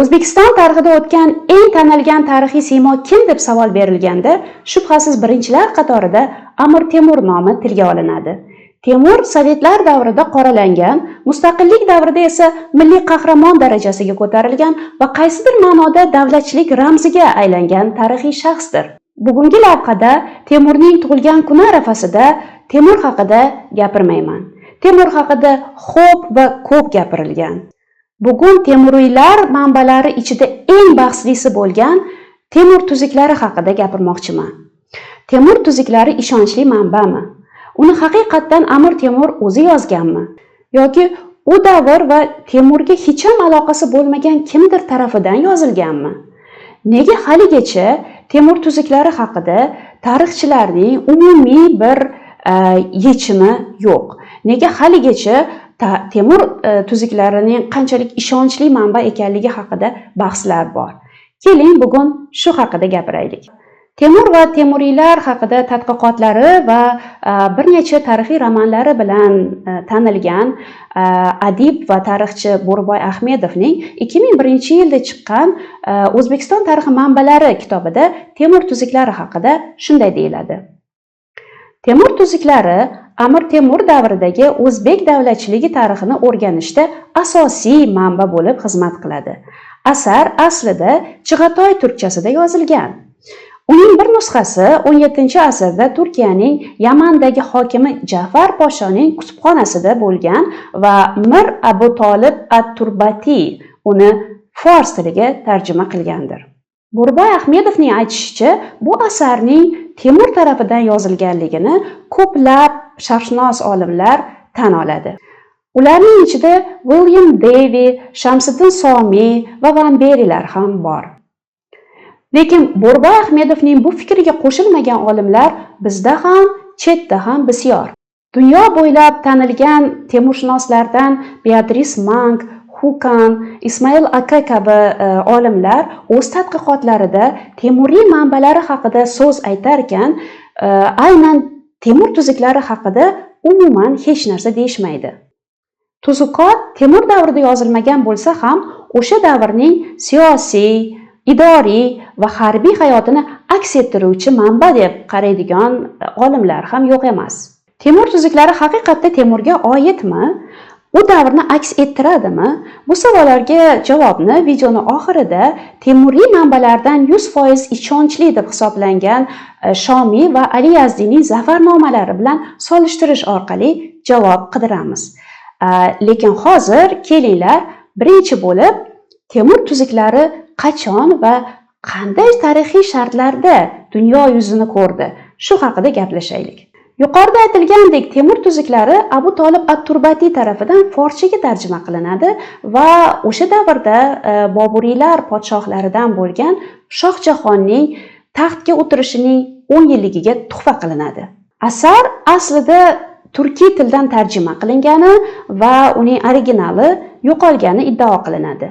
o'zbekiston tarixida o'tgan eng tanilgan tarixiy siymo kim deb savol berilganda shubhasiz birinchilar qatorida amir temur nomi tilga olinadi. Temur sovetlar davrida qoralangan mustaqillik davrida esa milliy qahramon darajasiga ko'tarilgan va qaysidir ma'noda davlatchilik ramziga aylangan tarixiy shaxsdir. Bugungi lavhada temurning tug'ilgan kuni arafasida temur haqida gapirmayman. Temur haqida xo'p va ko'p gapirilgan. Bugun temuriylar manbalari ichida eng bahslisi bo'lgan temur tuzuklari haqida gapirmoqchiman. Temur tuzuklari ishonchli manbami? Uni haqiqatdan amir temur o'zi yozganmi? Yoki u davr va temurga hech ham aloqasi bo'lmagan kimdir tarafidan yozilganmi? Nega haligacha temur tuzuklari haqida tarixchilarning umumiy bir e, yechimi yo'q? Nega haligacha temur e, tuzuklarining qanchalik ishonchli manba ekanligi haqida bahslar bor. Keling bugun shu haqida gapiraylik. Temur va temuriylar haqida tadqiqotlari va e, bir necha tarixiy romanlari bilan e, tanilgan adib va tarixchi bo'riboy ahmedovning ikki ming birinchi yilda chiqqan o'zbekiston tarixi manbalari kitobida temur tuzuklari haqida shunday deyiladi. Temur tuzuklari amir temur davridagi o'zbek davlatchiligi tarixini o'rganishda asosiy manba bo'lib xizmat qiladi. Asar aslida chig'atoy turkchasida yozilgan. Uning bir nusxasi 17 asrda turkiyaning yamandagi hokimi jafar poshoning kutubxonasida bo'lgan va mir abu tolib at turbatiy uni fors tiliga tarjima qilgandir. Burboy ahmedovning aytishicha bu asarning temur tarafidan yozilganligini ko'plab sharqshunos olimlar tan oladi. Ularning ichida william devi shamsiddin somiy va van berilar ham bor. Lekin bo'rboy ahmedovning bu fikriga qo'shilmagan olimlar bizda ham chetda ham bisyor. Dunyo bo'ylab tanilgan temurshunoslardan beatris mank Kukan, ismoil aka kabi e, olimlar o'z tadqiqotlarida temuriy manbalari haqida so'z aytarkan e, aynan temur tuzuklari haqida umuman hech narsa deyishmaydi. Tuzukot temur davrida yozilmagan bo'lsa ham o'sha davrning siyosiy idoriy va harbiy hayotini aks ettiruvchi manba deb qaraydigan e, olimlar ham yo'q emas. Temur tuzuklari haqiqatda temurga oidmi u davrni aks ettiradimi? Bu savollarga javobni videoni oxirida temuriy manbalardan yuz foiz ishonchli deb hisoblangan e, shomiy va ali yazdiyning zafarnomalari bilan solishtirish orqali javob qidiramiz. E, lekin hozir kelinglar birinchi bo'lib temur tuzuklari qachon va qanday tarixiy shartlarda dunyo yuzini ko'rdi? Shu haqida gaplashaylik. Yuqorida aytilgandek temur tuzuklari abu tolib at turbatiy tarafidan forschaga tarjima qilinadi va o'sha davrda e, boburiylar podshohlaridan bo'lgan shohjahonning taxtga o'tirishining 10 yilligiga tuhfa qilinadi. Asar aslida turkiy tildan tarjima qilingani va uning originali yo'qolgani iddao qilinadi.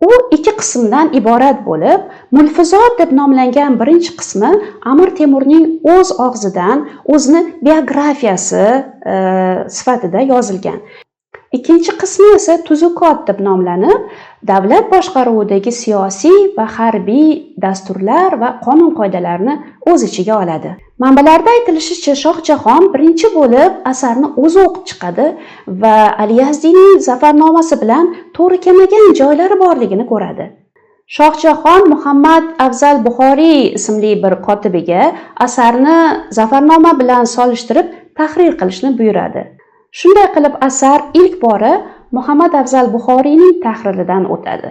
U ikki qismdan iborat bo'lib mulfizot deb nomlangan birinchi qismi amir temurning o'z og'zidan o'zini biografiyasi e, sifatida yozilgan. Ikkinchi qismi esa tuzukot deb nomlanib davlat boshqaruvidagi siyosiy va harbiy dasturlar va qonun qoidalarni o'z ichiga oladi. Manbalarda aytilishicha shohjahon birinchi bo'lib asarni o'zi o'qib chiqadi va aliyazdiyning zafarnomasi bilan to'g'ri kelmagan joylari borligini ko'radi. Shohjahon muhammad afzal buxoriy ismli bir kotibiga asarni zafarnoma bilan solishtirib tahrir qilishni buyuradi. Shunday qilib asar ilk bora muhammad afzal buxoriyning tahriridan o'tadi.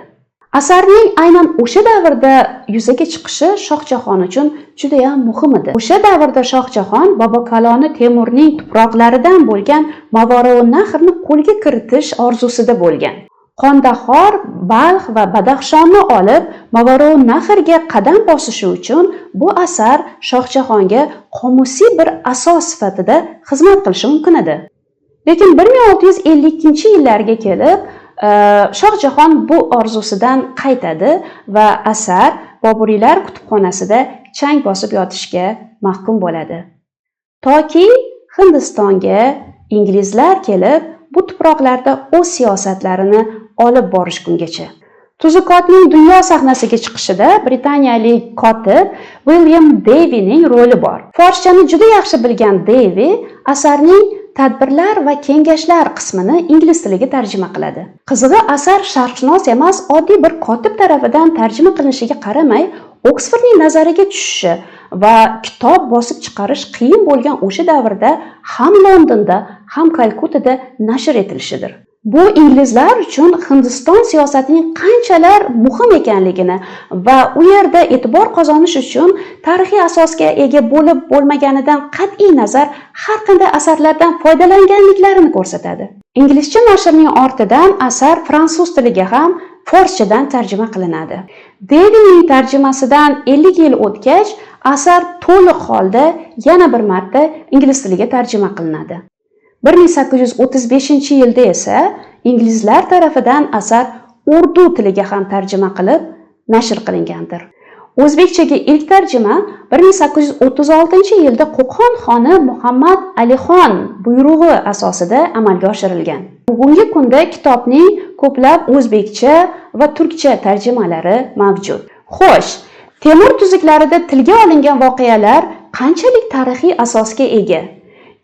Asarning aynan o'sha davrda yuzaga chiqishi shohjahon uchun judayam muhim edi. O'sha davrda shohjahon bobokaloni temurning tuproqlaridan bo'lgan mavorou nahrni qo'lga kiritish orzusida bo'lgan. Qondahor balx va badaxshonni olib mavorou nahrga qadam bosishi uchun bu asar shohjahonga qomusiy bir asos sifatida xizmat qilishi mumkin edi. Lekin bir ming olti yuz ellik ikkinchi yillarga kelib e, shohjahon bu orzusidan qaytadi va asar boburiylar kutubxonasida chang bosib yotishga mahkum bo'ladi toki hindistonga inglizlar kelib bu tuproqlarda o'z siyosatlarini olib borish kungacha tuzukotning dunyo sahnasiga chiqishida britaniyalik kotib William Devining roli bor. Forschani juda yaxshi bilgan Devi asarning tadbirlar va kengashlar qismini ingliz tiliga tarjima qiladi. Qizig'i asar sharqshunos emas, oddiy bir kotib tarafidan tarjima qilinishiga qaramay, Oksfordning nazariga tushishi va kitob bosib chiqarish qiyin bo'lgan o'sha davrda ham Londonda, ham Kalkutada nashr etilishidir. Bu inglizlar uchun Hindiston siyosatining qanchalar muhim ekanligini va u yerda e'tibor qozonish uchun tarixiy asosga ega bo'lib bo'lmaganidan qat'iy nazar har qanday asarlardan foydalanganliklarini ko'rsatadi. Inglizcha nashrning ortidan asar fransuz tiliga ham forschadan tarjima qilinadi. devinning tarjimasidan 50 yil o'tgach, asar to'liq holda yana bir marta ingliz tiliga tarjima qilinadi. 1835 yilda esa inglizlar tarafidan asar urdu tiliga ham tarjima qilib nashr qilingandir. O'zbekchaga ilk tarjima 1836 yilda Qo'qon xoni Muhammad Alixon buyrug'i asosida amalga oshirilgan. Bugungi kunda kitobning ko'plab o'zbekcha va turkcha tarjimalari mavjud. Xo'sh, Temur tuzuklarida tilga olingan voqealar qanchalik tarixiy asosga ega?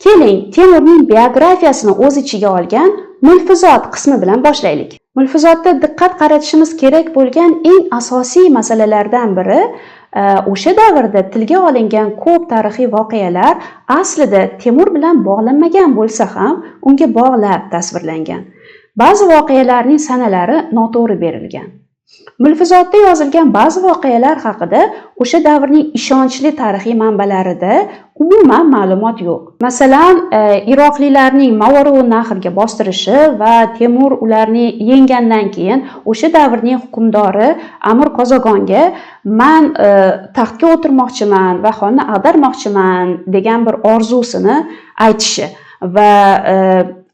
Keling, Temurning biografiyasini o'z ichiga olgan Mulfizot qismi bilan boshlaylik. Mulfizotda diqqat qaratishimiz kerak bo'lgan eng asosiy masalalardan biri e, o'sha davrda tilga olingan ko'p tarixiy voqealar aslida Temur bilan bog'lanmagan bo'lsa ham, unga bog'lab tasvirlangan. Ba'zi voqealarning sanalari noto'g'ri berilgan. Mulfizotda yozilgan ba'zi voqealar haqida o'sha davrning ishonchli tarixiy manbalarida umuman ma'lumot yo'q. Masalan, iroqliklarning Iroqlilarning Mavaru nahrga bostirishi va Temur ularni yenggandan keyin o'sha davrning hukmdori Amir Qozogonga "Men e, taxtga o'tirmoqchiman va xonni ag'darmoqchiman" degan bir orzusini aytishi va e,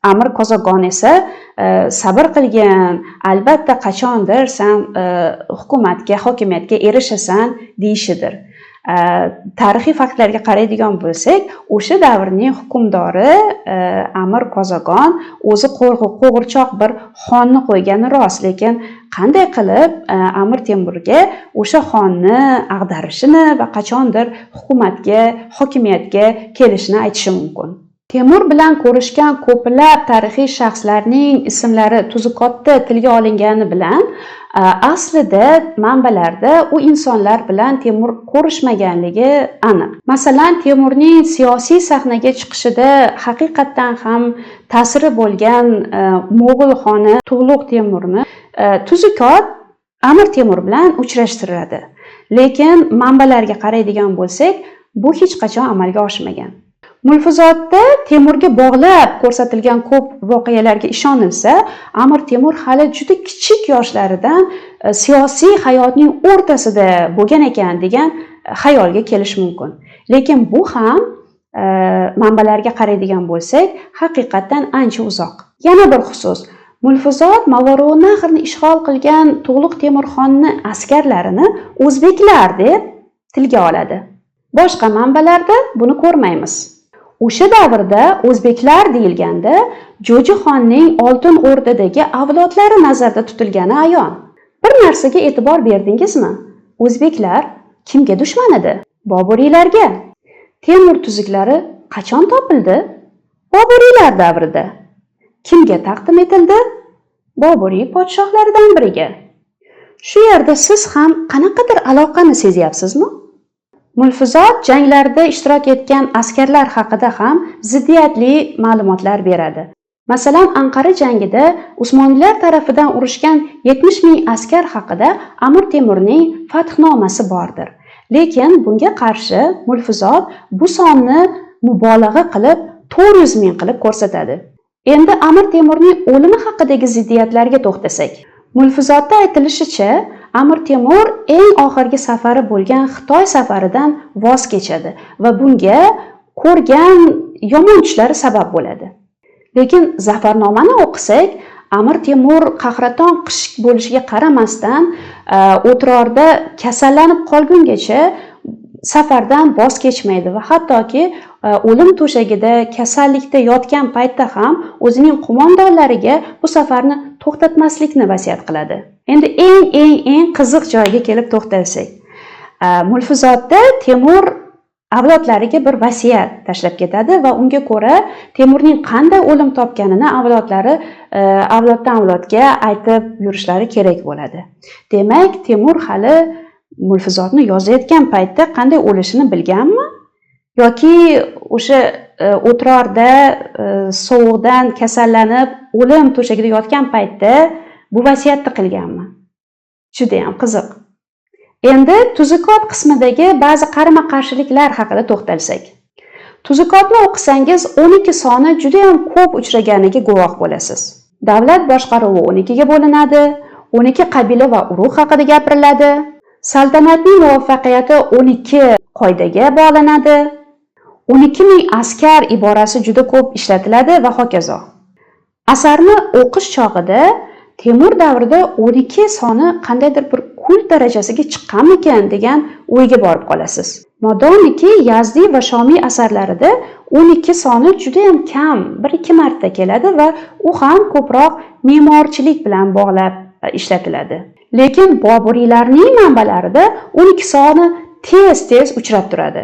amir qozogon esa e, sabr qilgin albatta qachondir san e, hukumatga hokimiyatga erishasan deyishidir. E, tarixiy faktlarga qaraydigan bo'lsak o'sha davrning hukmdori amir qozogon o'zi qo'g'irchoq bir xonni qo'ygani rost lekin qanday qilib amir temurga o'sha xonni ag'darishini va qachondir hukumatga hokimiyatga kelishini aytishi mumkin? Temur bilan ko'rishgan ko'plab tarixiy shaxslarning ismlari tuzukotda tilga olingani bilan aslida manbalarda u insonlar bilan temur ko'rishmaganligi aniq. Masalan temurning siyosiy sahnaga chiqishida haqiqatdan ham ta'siri bo'lgan mo'g'ul xoni tug'luq temurni tuzukot amir temur bilan uchrashtiradi. Lekin manbalarga qaraydigan bo'lsak bu hech qachon amalga oshmagan. Mulfuzotda temurga bog'lab ko'rsatilgan ko'p voqealarga ishonilsa amir temur hali juda kichik yoshlaridan e, siyosiy hayotning o'rtasida bo'lgan ekan degan e, xayolga kelish mumkin. Lekin bu ham e, manbalarga qaraydigan bo'lsak haqiqatdan ancha uzoq. Yana bir xusus mulfuzot nahrni ishg'ol qilgan tug'luq temurxonni askarlarini o'zbeklar deb tilga oladi. Boshqa manbalarda buni ko'rmaymiz. O'sha davrda o'zbeklar deyilganda jo'jixonning oltin o'rdadagi avlodlari nazarda tutilgani ayon. Bir narsaga e'tibor berdingizmi? O'zbeklar kimga dushman edi? Boburiylarga temur tuzuklari qachon topildi? Boburiylar davrida. Kimga taqdim etildi? Boburiy podshohlaridan biriga. Shu yerda siz ham qanaqadir aloqani sezyapsizmi? Mulfuzot janglarda ishtirok etgan askarlar haqida ham ziddiyatli ma'lumotlar beradi. Masalan anqara jangida Usmonlilar tarafidan urushgan 70 ming askar haqida amir temurning fathnomasi bordir. Lekin bunga qarshi mulfuzot bu sonni mubolag'a qilib 400 ming qilib ko'rsatadi. Endi amir temurning o'limi haqidagi ziddiyatlarga to'xtasak. Mulfuzotda aytilishicha amir temur eng oxirgi safari bo'lgan xitoy safaridan voz kechadi va bunga ko'rgan yomon tushlari sabab bo'ladi. Lekin zafarnomani o'qisak amir temur qahraton qish bo'lishiga qaramasdan e, o'trorda o'tirorda kasallanib qolgungacha safardan voz kechmaydi va hattoki e, o'lim to'shagida kasallikda yotgan paytda ham o'zining qo'mondonlariga bu safarni to'xtatmaslikni vasiyat qiladi. Endi eng eng eng qiziq joyiga kelib to'xtalsak mulfuzotda temur avlodlariga bir vasiyat tashlab ketadi va unga ko'ra temurning qanday o'lim topganini avlodlari e, avloddan avlodga aytib yurishlari kerak bo'ladi. Demak temur hali mulfuzotni yozayotgan paytda qanday o'lishini bilganmi? Yoki o'sha E, o'trorda e, sovuqdan kasallanib o'lim to'shagida yotgan paytda bu vasiyatni qilganmi judayam qiziq. Endi tuzukot qismidagi ba'zi qarama qarshiliklar haqida to'xtalsak. Tuzukotni o'qisangiz o'n ikki soni judayam ko'p uchraganiga guvoh bo'lasiz. Davlat boshqaruvi o'n ikkiga bo'linadi o'n ikki qabila va urug' haqida gapiriladi. Saltanatning muvaffaqiyati o'n ikki qoidaga bog'lanadi. O'n ikki ming askar iborasi juda ko'p ishlatiladi va hokazo. Asarni o'qish chog'ida temur davrida o'n ikki soni qandaydir bir kult darajasiga chiqqanmikan degan o'yga borib qolasiz. Modomiki yazdiy va shomiy asarlarida o'n ikki soni judayam kam bir ikki marta keladi va u ham ko'proq me'morchilik bilan bog'lab e, ishlatiladi. Lekin boburiylarning manbalarida o'n ikki soni tez tez uchrab turadi.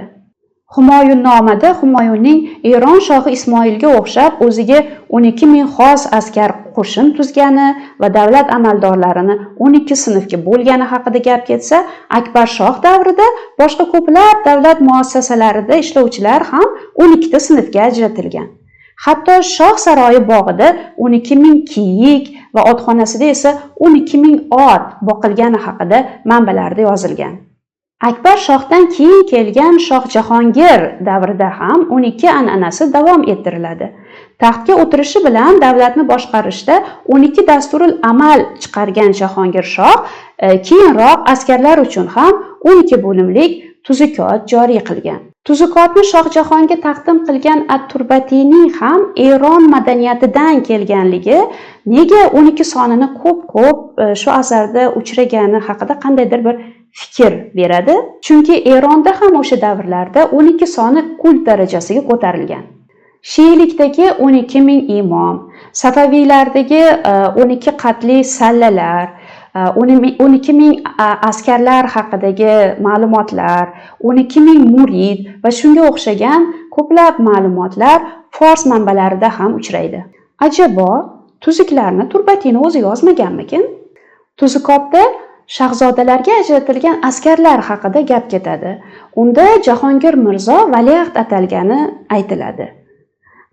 Humoyunnomada humoyunning eron shohi ismoilga o'xshab o'ziga o'n ikki ming xos askar qo'shin tuzgani va davlat amaldorlarini o'n ikki sinfga bo'lgani haqida gap ketsa akbar shoh davrida boshqa ko'plab davlat muassasalarida ishlovchilar ham o'n ikkita sinfga ajratilgan. Hatto shoh saroyi bog'ida o'n ikki ming kiyik va otxonasida esa o'n ikki ming ot boqilgani haqida manbalarda yozilgan. Akbar shohdan keyin kelgan shoh jahongir davrida ham o'n ikki an'anasi davom ettiriladi. Taxtga o'tirishi bilan davlatni boshqarishda o'n ikki dasturul amal chiqargan jahongir shoh e, keyinroq askarlar uchun ham o'n ikki bo'limlik tuzukot joriy qilgan. Tuzukotni shoh jahonga taqdim qilgan at turbatiyning ham eron madaniyatidan kelganligi nega o'n ikki sonini ko'p ko'p e, shu asarda uchragani haqida qandaydir bir fikr beradi. Chunki eronda ham o'sha davrlarda o'n ikki soni kult darajasiga ko'tarilgan. Shiylikdagi o'n ikki ming imom safaviylardagi e, o'n ikki qatli sallalar e, o'n ikki ming askarlar haqidagi ma'lumotlar o'n ikki ming murid va shunga o'xshagan ko'plab ma'lumotlar fors manbalarida ham uchraydi. Ajabo tuzuklarni turbatini o'zi yozmaganmikin? Tuzukotda shahzodalarga ajratilgan askarlar haqida gap ketadi. Unda jahongir mirzo valiahd atalgani aytiladi.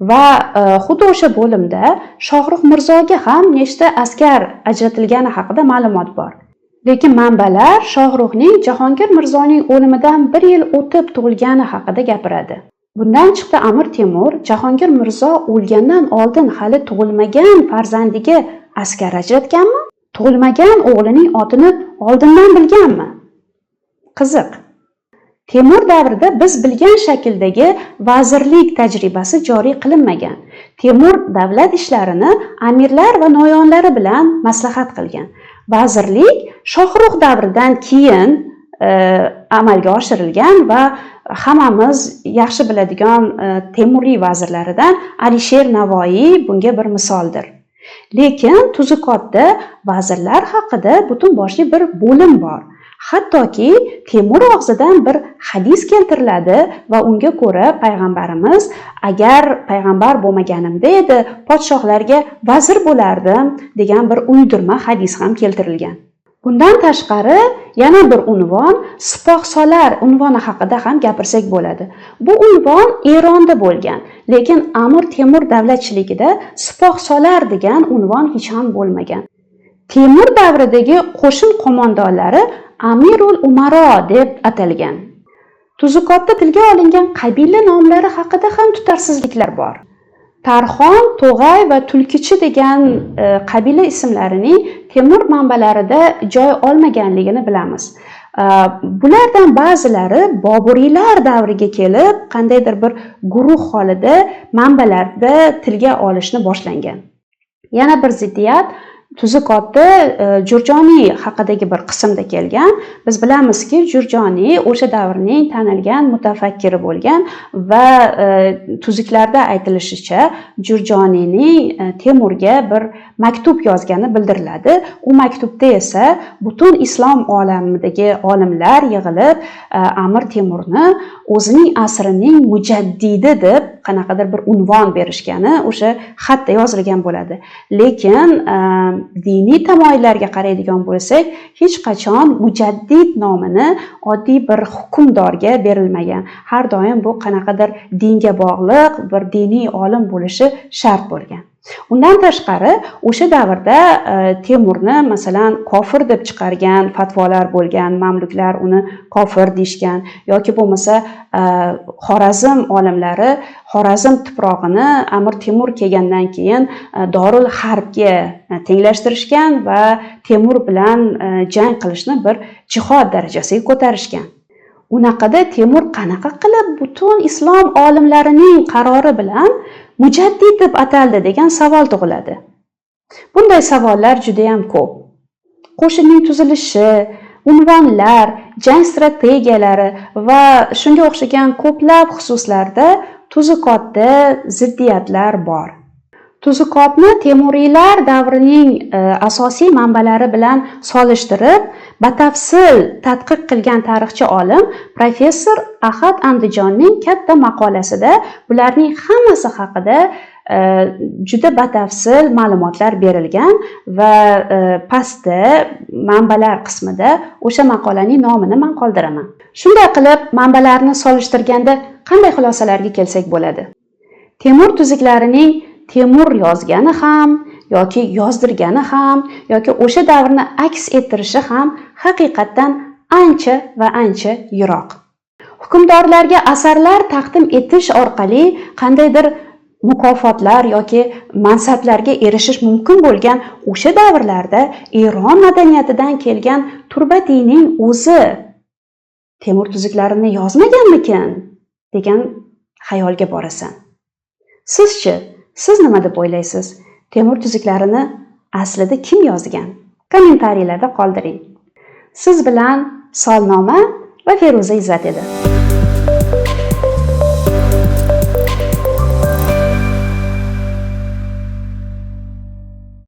Va e, xuddi o'sha bo'limda shohruh mirzoga ham nechta askar ajratilgani haqida ma'lumot bor. Lekin manbalar shohruhning jahongir mirzoning o'limidan bir yil o'tib tug'ilgani haqida gapiradi. Bundan chiqdi amir temur jahongir mirzo o'lgandan oldin hali tug'ilmagan farzandiga askar ajratganmi? Tug'ilmagan o'g'lining otini oldindan bilganmi? Qiziq. Temur davrida biz bilgan shakldagi vazirlik tajribasi joriy qilinmagan. Temur davlat ishlarini amirlar va noyonlari bilan maslahat qilgan. Vazirlik shohruh davridan keyin e, amalga oshirilgan va hammamiz yaxshi biladigan e, temuriy vazirlaridan alisher navoiy bunga bir misoldir. Lekin tuzukotda vazirlar haqida butun boshli bir bo'lim bor. Hattoki temur og'zidan bir hadis keltiriladi va unga ko'ra payg'ambarimiz agar payg'ambar bo'lmaganimda edi podshohlarga vazir bo'lardim degan bir uydirma hadis ham keltirilgan. Bundan tashqari yana bir unvon sipohsolar unvoni haqida ham gapirsak bo'ladi. Bu unvon eronda bo'lgan lekin amir temur davlatchiligida sipohsolar degan unvon hech ham bo'lmagan. Temur davridagi qo'shin qo'mondonlari amirul umaro deb atalgan. Tuzukotda tilga olingan qabila nomlari haqida ham tutarsizliklar bor. Tarxon to'g'ay va tulkichi degan e, qabila ismlarining temur manbalarida joy olmaganligini bilamiz. Bulardan ba'zilari boburiylar davriga kelib qandaydir bir guruh holida manbalarda tilga olishni boshlangan. Yana bir ziddiyat tuzukotda e, jurjoniy haqidagi bir qismda kelgan biz bilamizki jurjoniy o'sha davrning tanilgan mutafakkiri bo'lgan va e, tuzuklarda aytilishicha jurjoniyning e, temurga bir maktub yozgani bildiriladi. U maktubda esa butun islom olamidagi olimlar yig'ilib amir temurni o'zining asrining mujaddidi deb qanaqadir bir unvon berishgani o'sha xatda yozilgan bo'ladi. Lekin diniy tamoyillarga qaraydigan bo'lsak hech qachon mujaddid nomini oddiy bir hukmdorga berilmagan. Har doim bu qanaqadir dinga bog'liq bir diniy olim bo'lishi shart bo'lgan. Undan tashqari o'sha davrda e, temurni masalan kofir deb chiqargan fatvolar bo'lgan mamluklar uni kofir deyishgan yoki bo'lmasa e, xorazm olimlari xorazm tuprog'ini amir temur kelgandan keyin e, dorul harbga tenglashtirishgan va temur bilan jang qilishni bir jihod darajasiga ko'tarishgan. Unaqada temur qanaqa qilib butun islom olimlarining qarori bilan mujaddid deb ataldi degan savol tug'iladi. Bunday savollar juda yam ko'p. Qo'shinning tuzilishi unvonlar jang strategiyalari va shunga o'xshagan ko'plab xususlarda tuzukotda ziddiyatlar bor. Tuzukotni temuriylar davrining e, asosiy manbalari bilan solishtirib batafsil tadqiq qilgan tarixchi olim professor ahad andijonning katta maqolasida bularning hammasi haqida e, juda batafsil ma'lumotlar berilgan va e, pastda manbalar qismida o'sha maqolaning nomini man qoldiraman. Shunday qilib manbalarni solishtirganda qanday xulosalarga kelsak bo'ladi? Temur tuzuklarining temur yozgani ham yoki yozdirgani ham yoki o'sha davrni aks ettirishi ham haqiqatdan ancha va ancha yiroq. Hukmdorlarga asarlar taqdim etish orqali qandaydir mukofotlar yoki mansablarga erishish mumkin bo'lgan o'sha davrlarda eron madaniyatidan kelgan turbatiyning o'zi temur tuzuklarini yozmaganmikin? degan xayolga borasan. Sizchi siz nima deb o'ylaysiz? Temur tuzuklarini aslida kim yozgan? Kommentariylarda qoldiring. Siz bilan solnoma va feruza izzat edi.